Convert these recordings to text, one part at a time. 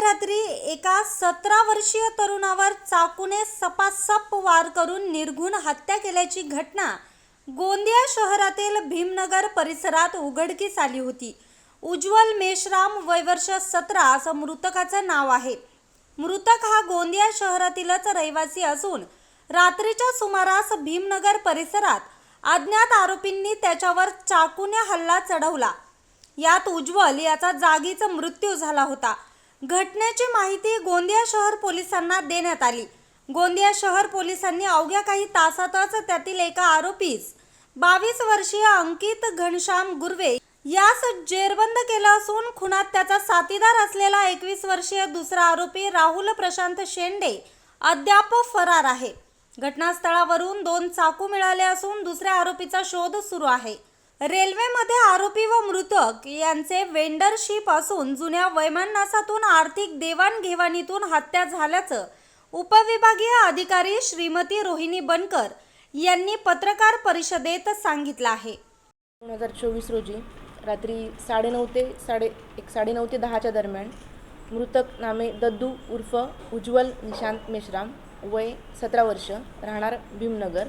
मध्यरात्री एका सतरा वर्षीय तरुणावर चाकूने सपासप वार करून निर्घुण हत्या केल्याची घटना गोंदिया शहरातील भीमनगर परिसरात उघडकीस आली होती. उज्ज्वल मेश्राम वयवर्ष सतरा असं मृतकाचं नाव आहे. मृतक हा गोंदिया शहरातीलच रहिवासी असून रात्रीच्या सुमारास भीमनगर परिसरात अज्ञात आरोपींनी त्याच्यावर चाकूने हल्ला चढवला. यात उज्ज्वल याचा जागीच मृत्यू झाला होता. घटनेची माहिती गोंदिया शहर पोलिसांना देण्यात आली. गोंदिया शहर पोलिसांनी अवघ्या काही तासातच त्यातील एका आरोपीस बावीस वर्षीय अंकित घनश्याम गुर्वे यास जेरबंद केलं असून खुनात त्याचा साथीदार असलेला एकवीस वर्षीय दुसरा आरोपी राहुल प्रशांत शेंडे अद्याप फरार आहे. घटनास्थळावरून दोन चाकू मिळाले असून दुसऱ्या आरोपीचा शोध सुरू आहे. रेल्वेमध्ये आरोपी व मृतक यांचे वेंडरशिप असून जुन्या वैमानसातून आर्थिक देवाणघेवाणीतून हत्या झाल्याचं उपविभागीय अधिकारी श्रीमती रोहिणी बनकर यांनी पत्रकार परिषदेत सांगितलं आहे. दोन हजार चोवीस रोजी रात्री साडेनऊ ते साडे एक साडेनऊ ते दहाच्या दरम्यान मृतक नामे दद्दू उर्फ उज्ज्वल निशांत मेश्राम वय सतरा वर्ष राहणार भीमनगर.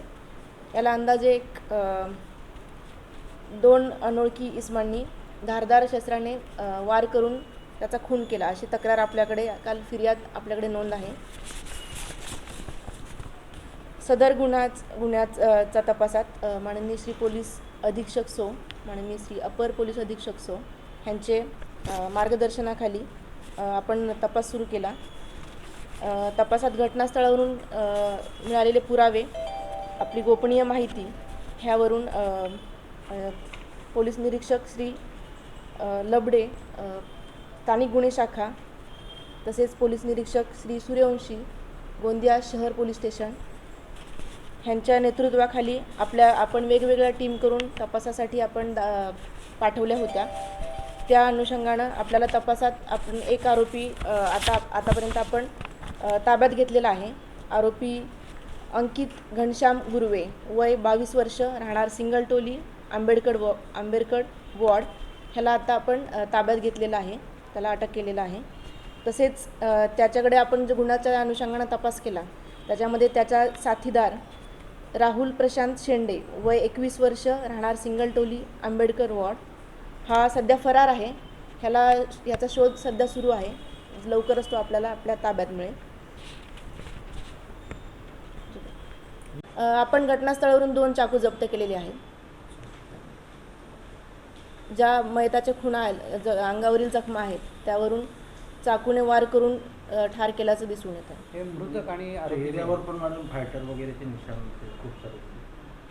याला अंदाजे एक दोन अनोळखी इस्मांनी धारदार शस्त्राने वार करून त्याचा खून केला. अशी तक्रार आपल्याकडे काल फिर्याद आपल्याकडे नोंद आहे. सदर गुन्हाच गुन्ह्याचा तपासात माननीय श्री पोलीस अधीक्षक सो माननीय श्री अपर पोलीस अधीक्षक सो ह्यांचे मार्गदर्शनाखाली आपण तपास सुरू केला. तपासात घटनास्थळावरून मिळालेले पुरावे आपली गोपनीय माहिती ह्यावरून पोलीस निरीक्षक श्री लबडे स्थानिक गुन्हे शाखा तसेच पोलीस निरीक्षक श्री सूर्यवंशी गोंदिया शहर पोलीस स्टेशन ह्यांच्या नेतृत्वाखाली आपल्या आपण वेगवेगळ्या टीम करून तपासासाठी आपण दा पाठवल्या होत्या. त्या अनुषंगानं आपल्याला तपासात आपण एक आरोपी आता आतापर्यंत आपण ताब्यात घेतलेला आहे. आरोपी अंकित घनश्याम गुरवे वय बावीस वर्ष राहणार सिंगल टोली आंबेडकर व आंबेडकर वॉर्ड ह्याला आता आपण ताब्यात घेतलेला आहे. त्याला अटक केलेलं आहे. तसेच त्याच्याकडे आपण जो गुन्ह्याच्या अनुषंगानं तपास केला त्याच्यामध्ये त्याचा साथीदार राहुल प्रशांत शेंडे वय एकवीस वर्ष राहणार सिंगलटोली आंबेडकर वॉर्ड. हा सध्या फरार आहे. ह्याला ह्याचा शोध सध्या सुरू आहे. लवकरच तो आपल्याला आपल्या ताब्यात मिळेल. आपण घटनास्थळावरून दोन चाकू जप्त केलेले आहेत. ज्या मयताच्या खुणा आहेत ज अंगावरील जखमा आहेत त्यावरून चाकूने वार करून ठार केल्याचं दिसून येतं हे मृतक आणि आरोपी चेहऱ्यावर पण मॅडम फायटर वगैरेचे निशाण होते खूप सारे.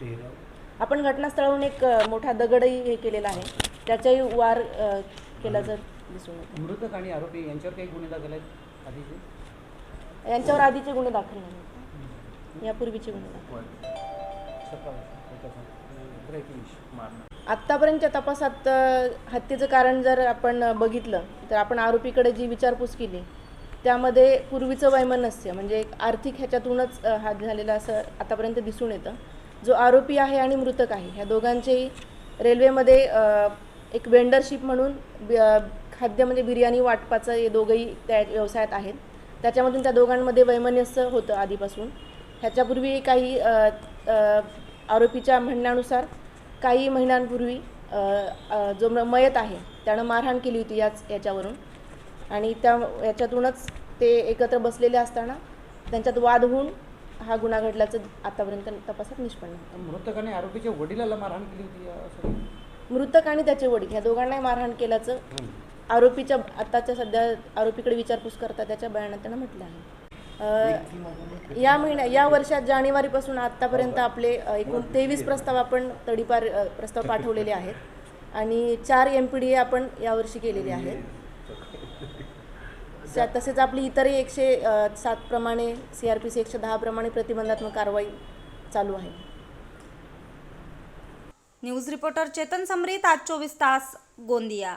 चेहऱ्यावर. आपण घटनास्थळावरून एक मोठा दगडही हे केलेला आहे. त्याच्याही वार केल्याचं दिसून येतं मृतक आणि आरोपी यांच्यावर काही गुन्हे दाखल आहेत? आधीचे? यांच्यावर आधीचे गुन्हे दाखल नाही यापूर्वीचे गुन्हे दाखल. आत्तापर्यंतच्या तपासात हत्येचं कारण जर आपण बघितलं तर आपण आरोपीकडे जी विचारपूस केली त्यामध्ये पूर्वीचं वैमनस्य म्हणजे एक आर्थिक ह्याच्यातूनच हात झालेला असं आतापर्यंत दिसून येतं. जो आरोपी आहे आणि मृतक आहे ह्या दोघांचेही रेल्वेमध्ये एक वेंडरशिप म्हणून खाद्य म्हणजे बिर्याणी वाटपाचं हे दोघंही त्या व्यवसायात आहेत. त्याच्यामधून त्या दोघांमध्ये वैमनस्य होतं आधीपासून. ह्याच्यापूर्वी काही आरोपीच्या म्हणण्यानुसार काही महिन्यांपूर्वी जो मयत आहे त्यानं मारहाण केली होती याच याच्यावरून. आणि त्या याच्यातूनच ते एकत्र बसलेले असताना त्यांच्यात वाद होऊन हा गुन्हा घडल्याचं आतापर्यंत तपासात निष्पन्न होतं. मृतक आणि आरोपीच्या वडिलाला मारहाण केली होती मृतक आणि त्याचे वडील ह्या दोघांनाही मारहाण केल्याचं आरोपीच्या आत्ताच्या सध्या आरोपीकडे विचारपूस करता त्याच्या बयानात त्यानं म्हटलं आहे. या महिन्या या वर्षात जानेवारीपासून आत्तापर्यंत आपले एकूण तेवीस प्रस्ताव आपण तडीपार प्रस्ताव पाठवलेले आहेत. आणि चार एम पी डी ए आपण यावर्षी केलेले आहेत. तसेच आपली इतरही एकशे सात प्रमाणे सी आर पी सी एकशे दहा प्रमाणे प्रतिबंधात्मक कारवाई चालू आहे. न्यूज रिपोर्टर चेतन समरीत आज चोवीस तास गोंदिया.